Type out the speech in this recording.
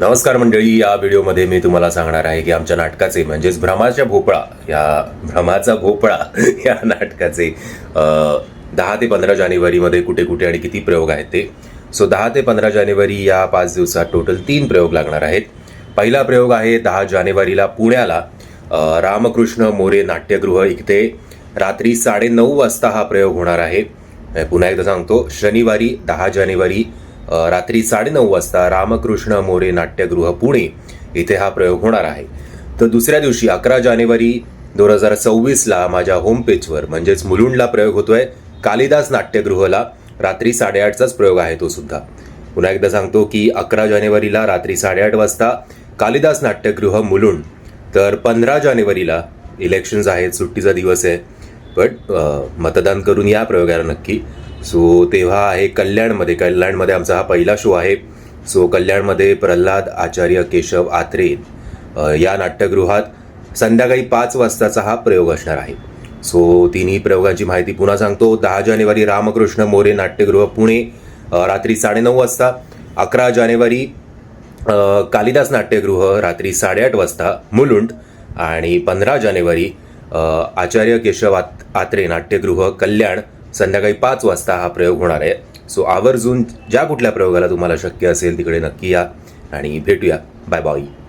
नमस्कार मंडळी या व्हिडिओमध्ये मी तुम्हाला सांगणार आहे की आमच्या नाटकाचे म्हणजेच भ्रमाच्या भोपळा या भ्रमाचा भोपळा या नाटकाचे दहा ते पंधरा जानेवारीमध्ये कुठे कुठे आणि किती प्रयोग आहेत ते. सो दहा ते पंधरा जानेवारी या पाच दिवसात टोटल तीन प्रयोग लागणार आहेत. पहिला प्रयोग आहे दहा जानेवारीला पुण्याला रामकृष्ण मोरे नाट्यगृह इथे. रात्री साडेनऊ वाजता हा प्रयोग होणार आहे. पुन्हा एकदा सांगतो शनिवारी दहा जानेवारी रात्री साडेनऊ वाजता रामकृष्ण मोरे नाट्यगृह पुणे इथे हा प्रयोग होणार आहे. तर दुसऱ्या दिवशी अकरा जानेवारी दोन हजार सव्वीसला माझ्या होमपेजवर म्हणजेच मुलुंडला प्रयोग होतोय कालिदास नाट्यगृहला रात्री साडेआठचाच प्रयोग आहे तो सुद्धा. पुन्हा एकदा सांगतो की अकरा जानेवारीला रात्री साडेआठ वाजता कालिदास नाट्यगृह मुलुंड. तर पंधरा जानेवारीला इलेक्शन्स आहेत सुट्टीचा दिवस आहे. बट मतदान करून या प्रयोगाला नक्की सो तेव्हा आहे कल्याणमध्ये. कल्याणमध्ये आमचा हा पहिला शो आहे. सो कल्याणमध्ये प्रल्हाद आचार्य केशव आत्रे या नाट्यगृहात संध्याकाळी पाच वाजताचा हा प्रयोग असणार आहे. सो तिन्ही प्रयोगांची माहिती पुन्हा सांगतो. दहा जानेवारी रामकृष्ण मोरे नाट्यगृह पुणे रात्री साडेनऊ वाजता. अकरा जानेवारी कालिदास नाट्यगृह रात्री साडेआठ वाजता मुलुंड. आणि पंधरा जानेवारी आचार्य केशव आत आत्रे नाट्यगृह कल्याण संध्याकाळी पाच वाजता हा प्रयोग होणार आहे. सो आवर्जून ज्या कुठल्या प्रयोगाला तुम्हाला शक्य असेल तिकडे नक्की या आणि भेटूया. Bye bye